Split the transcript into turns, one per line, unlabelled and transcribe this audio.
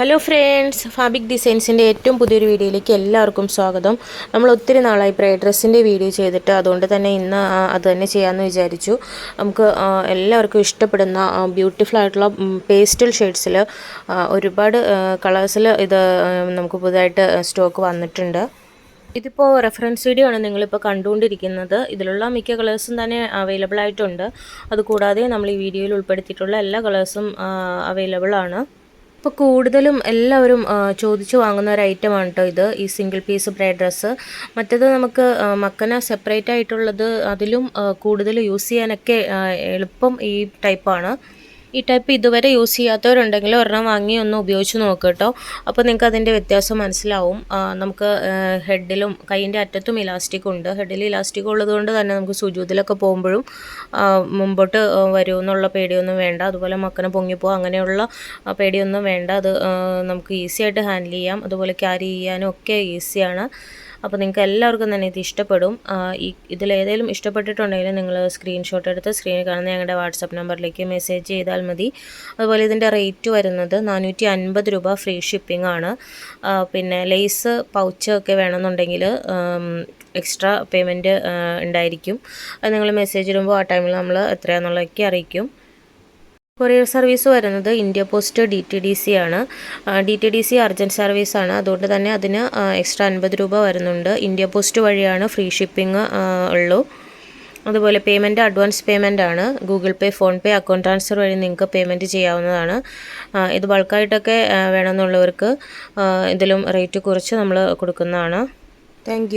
Hello friends ഫാബിക് ഡിസൈൻസിന്റെ ഏറ്റവും പുതിയൊരു വീഡിയോയിലേക്ക് എല്ലാവർക്കും സ്വാഗതം. നമ്മൾ ഒത്തിരി നാളായി പ്രൈ ഡ്രസ്സിന്റെ വീഡിയോ ചെയ്തിട്ട് അതുകൊണ്ട് തന്നെ ഇന്ന് അത് തന്നെ ചെയ്യാമെന്ന് വിചാരിച്ചു. നമുക്ക് എല്ലാവർക്കും ഇഷ്ടപ്പെടുന്ന ബ്യൂട്ടിഫുൾ ആയിട്ടുള്ള പേസ്റ്റൽ ഷെയ്ഡ്സിൽ ഒരുപാട് കളേഴ്സിൽ ഇത് നമുക്ക് പുതുതായിട്ട് സ്റ്റോക്ക് വന്നിട്ടുണ്ട്. ഇതിപ്പോൾ റെഫറൻസ് വീഡിയോ ആണ് നിങ്ങളിപ്പോൾ കണ്ടുകൊണ്ടിരിക്കുന്നത്. ഇതിലുള്ള മിക്ക കളേഴ്സും തന്നെ അവൈലബിൾ ആയിട്ടുണ്ട്. അതുകൂടാതെ നമ്മൾ ഈ വീഡിയോയിൽ ഉൾപ്പെടുത്തിയിട്ടുള്ള എല്ലാ കളേഴ്സും അവൈലബിൾ ആണ്. ഇപ്പോൾ കൂടുതലും എല്ലാവരും ചോദിച്ചു വാങ്ങുന്ന ഒരു ഐറ്റമാണ് കേട്ടോ ഇത്. ഈ സിംഗിൾ പീസ് ബ്രൈഡ് ഡ്രസ്സ്. മറ്റേത് നമുക്ക് മക്കന സെപ്പറേറ്റ് ആയിട്ടുള്ളത് അതിലും കൂടുതൽ യൂസ് ചെയ്യാനൊക്കെ എളുപ്പം ഈ ടൈപ്പാണ് ഈ ടൈപ്പ് ഇതുവരെ യൂസ് ചെയ്യാത്തവരുണ്ടെങ്കിൽ ഒരെണ്ണം വാങ്ങി ഒന്ന് ഉപയോഗിച്ച് നോക്കുക കേട്ടോ അപ്പോൾ നിങ്ങൾക്ക് അതിന്റെ വ്യത്യാസം മനസ്സിലാവും. നമുക്ക് ഹെഡിലും കൈയിന്റെ അറ്റത്തും ഇലാസ്റ്റിക് ഉണ്ട്. ഹെഡിൽ ഇലാസ്റ്റിക് ഉള്ളതുകൊണ്ട് തന്നെ നമുക്ക് സുജൂതിലൊക്കെ പോകുമ്പോഴും മുമ്പോട്ട് വരുമെന്നുള്ള പേടിയൊന്നും വേണ്ട. അതുപോലെ മക്കനെ പൊങ്ങിപ്പോ അങ്ങനെയുള്ള പേടിയൊന്നും വേണ്ട. അത് നമുക്ക് ഈസി ആയിട്ട് ഹാൻഡിൽ ചെയ്യാം. അതുപോലെ ക്യാരി ചെയ്യാനും ഒക്കെ ഈസിയാണ് അപ്പോൾ നിങ്ങൾക്ക് എല്ലാവർക്കും തന്നെ ഇത് ഇഷ്ടപ്പെടും. ഈ ഇതിൽ ഏതെങ്കിലും ഇഷ്ടപ്പെട്ടിട്ടുണ്ടെങ്കിൽ നിങ്ങൾ സ്ക്രീൻഷോട്ട് എടുത്ത് സ്ക്രീനിൽ കാണുന്ന ഞങ്ങളുടെ വാട്സപ്പ് നമ്പറിലേക്ക് മെസ്സേജ് ചെയ്താൽ മതി. അതുപോലെ ഇതിന്റെ റേറ്റ് വരുന്നത് നാനൂറ്റി അൻപത് രൂപ ഫ്രീ ഷിപ്പിംഗ് ആണ്. പിന്നെ ലേസ് പൗച്ച് ഒക്കെ വേണമെന്നുണ്ടെങ്കിൽ എക്സ്ട്രാ പേയ്മെന്റ് ഉണ്ടായിരിക്കും. അത് നിങ്ങൾ മെസ്സേജ് ഇടുമ്പോൾ ആ ടൈമിൽ നമ്മൾ എത്രയാണെന്നുള്ളതൊക്കെ അറിയിക്കും. കൊറിയർ സർവീസ് വരുന്നത് India post D T D C ആണ്. D T D C urgent സർവീസാണ് അതുകൊണ്ട് തന്നെ അതിന് എക്സ്ട്രാ അൻപത് രൂപ വരുന്നുണ്ട്. ഇന്ത്യ പോസ്റ്റ് വഴിയാണ് ഫ്രീ ഷിപ്പിംഗ് ഉള്ളൂ. അതുപോലെ പേയ്മെന്റ് അഡ്വാൻസ് പേയ്മെന്റ് ആണ്. Google Pay PhonePe account transfer വഴി നിങ്ങൾക്ക് പേയ്മെന്റ് ചെയ്യാവുന്നതാണ്. ഇത് ബൾക്കായിട്ടൊക്കെ വേണമെന്നുള്ളവർക്ക് ഇതിലും റേറ്റ് കുറച്ച് നമ്മൾ കൊടുക്കുന്നതാണ്. താങ്ക്